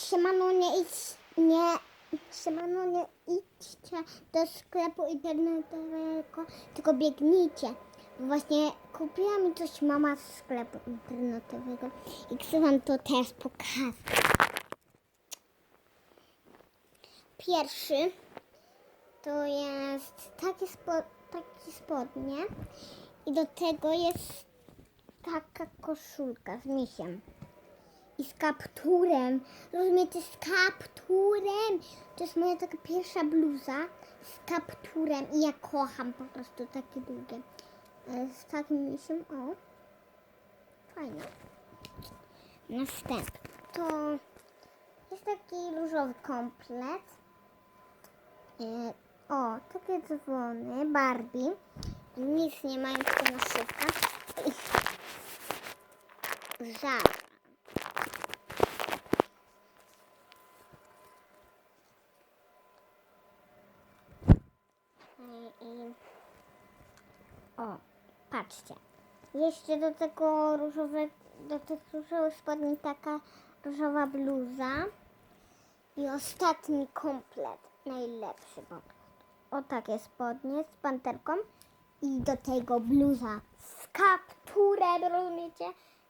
siemano, nie idź, nie, nie idźcie do sklepu internetowego, tylko biegnijcie. Właśnie kupiła mi coś mama z sklepu internetowego i chcę wam to teraz pokazać. Pierwszy to jest takie, spo, takie spodnie i do tego jest taka koszulka z misiem. I z kapturem. Rozumiecie? Z kapturem. To jest moja taka pierwsza bluza z kapturem. I ja kocham po prostu takie długie. E, Z takim misiem. O. Fajne. Następny. To jest taki różowy komplet. E, O, takie dzwony Barbie. Nic nie mają tylko na szybkach. Żal. I. O, patrzcie. Jeszcze do tego różowego, do tych różowych spodni taka różowa bluza. I ostatni komplet, najlepszy prostu. O takie spodnie z panterką. I do tego bluza z kapturem, rozumiecie?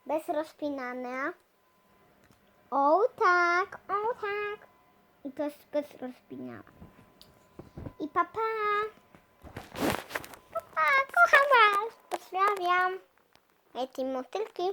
Bez rozpinania. O tak, o tak. I to jest bez rozpinania. I papa. Papa, там эти мотыльки.